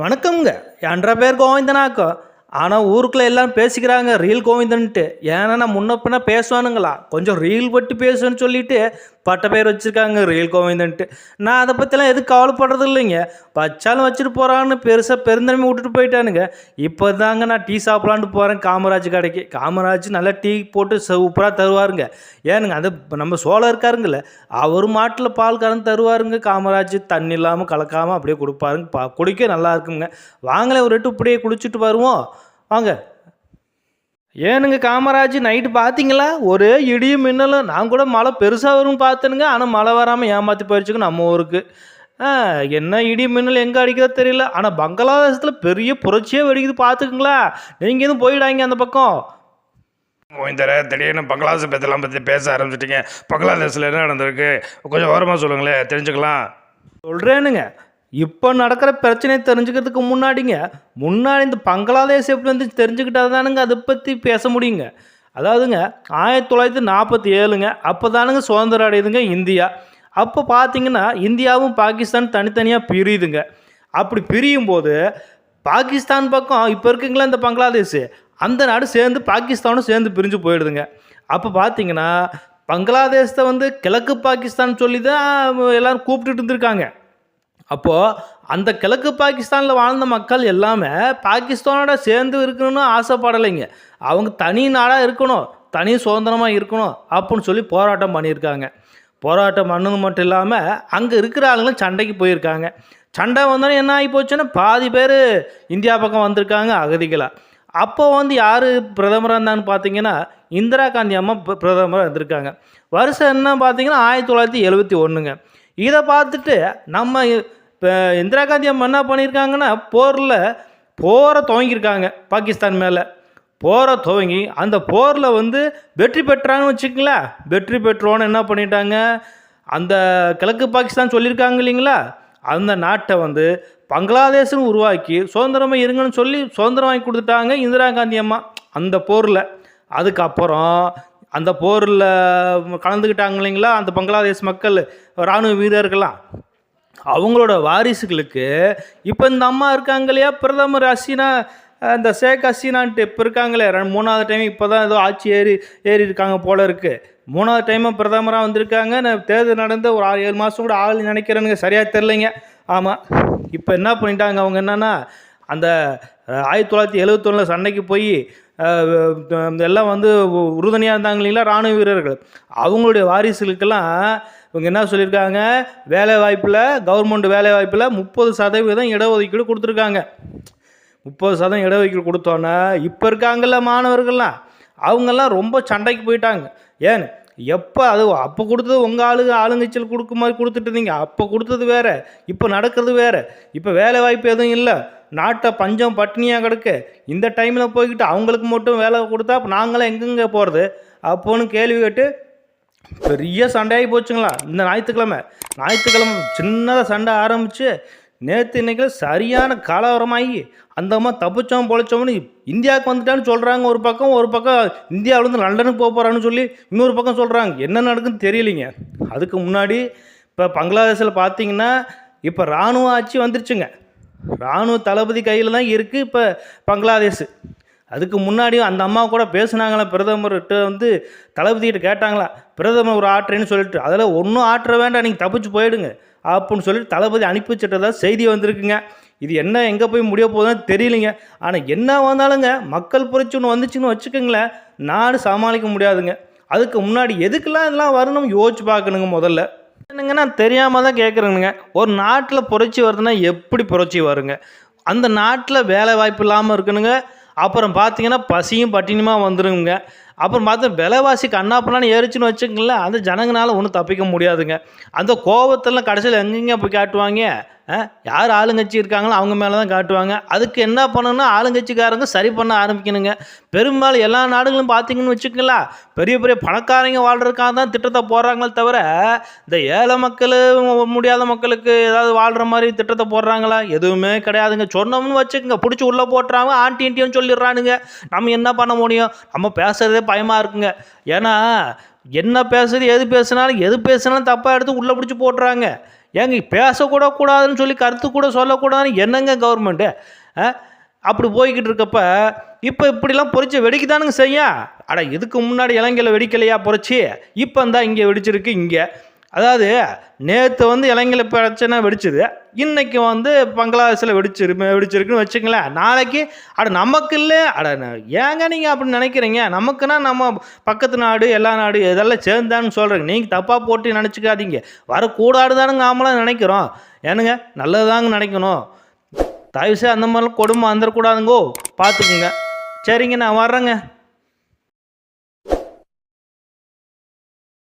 வணக்கம்ங்க. என்ற பேர் கோவிந்தனாக்கோ. ஆனால் ஊருக்குள்ள எல்லாம் பேசிக்கிறாங்க ரீல் கோவிந்தன்ட்டு. ஏன்னா நான் முன்ன பின்ன பேசுவானுங்களா? கொஞ்சம் ரீல் பட்டு பேசுவேன்னு சொல்லிட்டு பட்ட பேர் வச்சுருக்காங்க ரயில் கோவிந்தன்ட்டு. நான் அதை பற்றிலாம் எதுவும் கவலைப்படுறது இல்லைங்க. வச்சாலும் வச்சுட்டு போகிறான்னு பெருசாக பெருந்தன்மை விட்டுட்டு போயிட்டானுங்க. இப்போ தாங்க நான் டீ சாப்பிட்லான்ட்டு போகிறேன் காமராஜ் கடைக்கு. காமராஜ் நல்லா டீ போட்டு சூப்பராக தருவாருங்க. ஏனுங்க அது நம்ம சோழ இருக்காருங்கல்ல அவர் மாட்டில் பால் கறந்து தருவாருங்க காமராஜ். தண்ணி இல்லாமல் கலக்காமல் அப்படியே கொடுப்பாருங்க. பா குடிக்க நல்லா இருக்குங்க. வாங்கலை ஒரு எட்டு இப்படியே குடிச்சிட்டு வருவோம். வாங்க. ஏனுங்க காமராஜ் நைட்டு பார்த்தீங்களா ஒரே இடியும் மின்னலும். நான் கூட மழை பெருசாக வரும்னு பார்த்தேனுங்க. ஆனால் மழை வராமல் ஏமாற்றி போயிடுச்சுங்க நம்ம ஊருக்கு. ஆ, என்ன இடி மின்னல் எங்கே அடிக்கிறதோ தெரியல. ஆனால் பங்களாதேசத்தில் பெரிய புரட்சியே வெடிக்குது பார்த்துக்குங்களா நீங்கள் எதுவும் போயிடாங்க அந்த பக்கம். மோய்ந்தர திடீர்னு பங்களாதேஷ் பற்றிலாம் பற்றி பேச ஆரம்பிச்சிட்டிங்க. பங்களாதேஷில் என்ன நடந்திருக்கு? கொஞ்சம் ஓரமாக சொல்லுங்களேன். தெரிஞ்சுக்கலாம். சொல்கிறேனுங்க இப்போ நடக்கிற பிரச்சனையை தெரிஞ்சுக்கிறதுக்கு முன்னாடிங்க முன்னாடி இந்த பங்களாதேஷ் எப்படி வந்து தெரிஞ்சுக்கிட்டா தானுங்க அதை பற்றி பேச முடியுங்க. அதாவதுங்க ஆயிரத்தி தொள்ளாயிரத்தி நாற்பத்தி ஏழுங்க அப்போ தானுங்க சுதந்திரம் அடையுதுங்க இந்தியா. அப்போ பார்த்தீங்கன்னா இந்தியாவும் பாகிஸ்தான் தனித்தனியாக பிரியுதுங்க. அப்படி பிரியும் போது பாகிஸ்தான் பக்கம் இப்போ இருக்குங்களா இந்த பங்களாதேஷ்? அந்த நாடு சேர்ந்து பாகிஸ்தானும் சேர்ந்து பிரிஞ்சு போயிடுதுங்க. அப்போ பார்த்தீங்கன்னா பங்களாதேஷத்தை வந்து கிழக்கு பாகிஸ்தான் சொல்லி தான் எல்லாரும் கூப்பிட்டுட்டு இருந்திருக்காங்க. அப்போது அந்த கிழக்கு பாகிஸ்தானில் வாழ்ந்த மக்கள் எல்லாமே பாகிஸ்தானோட சேர்ந்து இருக்கணும்னு ஆசைப்படலைங்க. அவங்க தனி நாடாக இருக்கணும் தனி சுதந்திரமாக இருக்கணும் அப்படின்னு சொல்லி போராட்டம் பண்ணியிருக்காங்க. போராட்டம் பண்ணது மட்டும் இல்லாமல் அங்கே இருக்கிற ஆளுங்களும் சண்டைக்கு போயிருக்காங்க. சண்டை வந்தோடனே என்ன ஆகி போச்சுன்னா பாதி பேர் இந்தியா பக்கம் வந்திருக்காங்க அகதிகளாக அப்போ வந்து யார் பிரதமராக இருந்தான்னு பார்த்தீங்கன்னா இந்திரா காந்தி அம்மா பிரதமராக இருந்திருக்காங்க. வருஷம் என்ன பார்த்தீங்கன்னா ஆயிரத்தி தொள்ளாயிரத்தி எழுபத்தி ஒன்றுங்க இதை பார்த்துட்டு நம்ம இப்போ இந்திரா காந்தி அம்மா என்ன பண்ணியிருக்காங்கன்னா போரில் போரை துவங்கியிருக்காங்க பாகிஸ்தான் மேலே. போரை துவங்கி அந்த போரில் வந்து வெற்றி பெற்றாங்கன்னு வச்சுக்கங்களேன் வெற்றி பெற்றோன்னு என்ன பண்ணிட்டாங்க அந்த கிழக்கு பாகிஸ்தான் சொல்லியிருக்காங்க இல்லைங்களா அந்த நாட்டை வந்து பங்களாதேஷ்னு உருவாக்கி சுதந்திரமாக இருங்கன்னு சொல்லி சுதந்திரம் வாங்கி கொடுத்துட்டாங்க இந்திரா காந்தி அம்மா அந்த போரில். அதுக்கப்புறம் அந்த போரில் கலந்துக்கிட்டாங்க இல்லைங்களா அந்த பங்களாதேஷ் மக்கள் இராணுவ வீரர்கள்லாம். அவங்களோட வாரிசுகளுக்கு இப்போ இந்த அம்மா இருக்காங்க இல்லையா? பிரதமர் ஹசீனா இந்த ஷேக் ஹசீனான்ட்டு இப்போ இருக்காங்களே. ரெண்டு மூணாவது டைம் இப்போ தான் ஏதோ ஆட்சி ஏறி ஏறி இருக்காங்க போல இருக்குது மூணாவது டைமும் பிரதமராக வந்திருக்காங்க. நான் தேர்தல் நடந்த ஒரு ஆறு ஏழு மாதம் கூட ஆள் நினைக்கிறேனுங்க. சரியாக தெரிலைங்க ஆமாம் இப்போ என்ன பண்ணிட்டாங்க? அவங்க என்னென்னா அந்த ஆயிரத்தி தொள்ளாயிரத்தி எழுபத்தொன்னில் சண்டைக்கு போய் எல்லாம் வந்து உறுதுணையாக இருந்தாங்க இல்லைங்களா? ராணுவ வீரர்கள். அவங்களுடைய வாரிசுகளுக்கெல்லாம் இவங்க என்ன சொல்லியிருக்காங்க? வேலை வாய்ப்பில் கவர்மெண்ட் வேலை வாய்ப்பில் முப்பது சதவீதம் இடஒதுக்கீடு கொடுத்துருக்காங்க. முப்பது சதவீதம் இடஒதுக்கீடு கொடுத்தோன்னே இப்போ இருக்காங்கல்ல மாணவர்கள்லாம். அவங்கெல்லாம் ரொம்ப சண்டைக்கு போயிட்டாங்க. ஏன்? எப்போ அது அப்போ கொடுத்தது உங்கள் ஆளுங்க ஆளுங்கச்சல் கொடுக்க மாதிரி கொடுத்துட்டு இருந்தீங்க. அப்போ கொடுத்தது வேறு. இப்போ நடக்கிறது வேறு. இப்போ வேலை வாய்ப்பு எதுவும் இல்லை. நாட்டை பஞ்சம் பட்டினியாக கிடக்கு. இந்த டைமில் போய்கிட்டு அவங்களுக்கு மட்டும் வேலை கொடுத்தா அப்போ நாங்களாம் எங்கெங்கே போகிறது அப்போன்னு கேள்வி கேட்டு பெரிய சண்டையாகி போச்சுங்களா? இந்த ஞாயிற்றுக்கிழமை. ஞாயிற்றுக்கிழமை சின்னதாக சண்டை ஆரம்பித்து நேற்று இன்னைக்கு சரியான காலவரமாகி அந்த அம்மா தப்பிச்சோம் பொழைச்சோம்னு இந்தியாவுக்கு வந்துட்டான்னு சொல்கிறாங்க ஒரு பக்கம் ஒரு பக்கம் இந்தியாவிலேருந்து லண்டனுக்கு போக போகிறான்னு சொல்லி இன்னொரு பக்கம் சொல்கிறாங்க என்ன நடக்குன்னு தெரியலைங்க. அதுக்கு முன்னாடி இப்போ பங்களாதேஷில் பார்த்தீங்கன்னா இப்போ இராணுவ ஆட்சி வந்துருச்சுங்க. இராணுவ தளபதி கையில் தான் இருக்குது இப்போ பங்களாதேஷ். அதுக்கு முன்னாடியும் அந்த அம்மா கூட பேசுனாங்களா பிரதமர்கிட்ட வந்து தளபதிக்கிட்ட கேட்டாங்களா பிரதமர் ஒரு ஆட்டுறேன்னு சொல்லிட்டு. அதில் ஒன்றும் ஆட்டுற வேண்டாம் நீங்கள் தப்பிச்சு போயிடுங்க. அப்படின்னு சொல்லிட்டு தளபதி அனுப்பி வச்சிட்டதா செய்தி வந்திருக்குங்க. இது என்ன எங்கே போய் முடிய போகுதுன்னு தெரியலைங்க. ஆனால் என்ன வந்தாலுங்க மக்கள் புரட்சி ஒன்று வந்துச்சுன்னு வச்சுக்கோங்களேன் நாடு சமாளிக்க முடியாதுங்க. அதுக்கு முன்னாடி எதுக்கெல்லாம் இதெல்லாம் வரணும் யோசிச்சு பார்க்கணுங்க முதல்ல. என்னங்க நான் தெரியாமல் தான் கேட்குறேனுங்க ஒரு நாட்டில் புரட்சி வருதுன்னா எப்படி புரட்சி வருங்க? அந்த நாட்டில் வேலை வாய்ப்பு இல்லாமல் இருக்கணுங்க. அப்புறம் பார்த்தீங்கன்னா பசியும் பட்டினியுமா வந்துருங்க. அப்புறம் பார்த்தா விலைவாசி கண்ணாப்பண்ணான்னு ஏறிச்சுன்னு வச்சுக்கங்களேன் அந்த ஜனங்களால ஒன்றும் தப்பிக்க முடியாதுங்க. அந்த கோபத்தெல்லாம் கடைசியில் எங்கெங்க போய் காட்டுவாங்க? யார் ஆளுங்கட்சி இருக்காங்களோ அவங்க மேலே தான் காட்டுவாங்க. அதுக்கு என்ன பண்ணணும்னா ஆளுங்கட்சிக்காரங்க சரி பண்ண ஆரம்பிக்கணுங்க. பெரும்பாலும் எல்லா நாடுகளும் பார்த்தீங்கன்னு வச்சுக்கலாம் பெரிய பெரிய பணக்காரங்க வாழ்கிறதுக்காக தான் திட்டத்தை போடுறாங்களே தவிர இந்த ஏழை மக்கள் முடியாத மக்களுக்கு ஏதாவது வாழ்கிற மாதிரி திட்டத்தை போடுறாங்களா? எதுவுமே கிடையாதுங்க. சொன்னோம்னு வச்சுக்கோங்க பிடிச்சி உள்ளே போட்டுறாங்க ஆண்டி ஆண்டியும் சொல்லிடுறானுங்க. நம்ம என்ன பண்ண முடியும்? நம்ம பேசுகிறதே பயமாக இருக்குங்க. ஏன்னா என்ன பேசுறது எது பேசுனாலும் எது பேசுனாலும் தப்பாக எடுத்து உள்ளே பிடிச்சி போட்டுறாங்க. ஏங்க பேசக்கூட கூடாதுன்னு சொல்லி கருத்து கூட சொல்லக்கூடாதுன்னு என்னங்க கவர்மெண்ட்டு அப்படி போய்கிட்டு இருக்கப்ப இப்போ இப்படிலாம் பொறிச்சு வெடிக்கதானுங்க செய்யும் அட இதுக்கு முன்னாடி இலங்கையில் வெடிக்கலையா பொறிச்சு? இப்போ தான் இங்கே வெடிச்சிருக்கு இங்கே. அதாவது நேற்று வந்து இலங்கையில் பிரச்சனை வெடிச்சுது. இன்னைக்கு வந்து பங்களாதேஷில் வெடிச்சிரு வெடிச்சிருக்குன்னு வச்சுங்களேன் நாளைக்கு அட நமக்கு இல்லை அட ஏங்க நீங்கள் அப்படின்னு நினைக்கிறீங்க? நமக்குன்னா நம்ம பக்கத்து நாடு எல்லா நாடு இதெல்லாம் சேர்ந்தான்னு சொல்கிறீங்க நீங்கள் தப்பாக போட்டு நினச்சிக்காதீங்க. வரக்கூடாது தானுங்க நாமளாம் நினைக்கிறோம். ஏனுங்க நல்லதுதாங்க நினைக்கணும். தயவுசெய்து அந்த மாதிரிலாம் கொடுமை வந்துடக்கூடாதுங்கோ பார்த்துக்குங்க. சரிங்க நான் வர்றேங்க.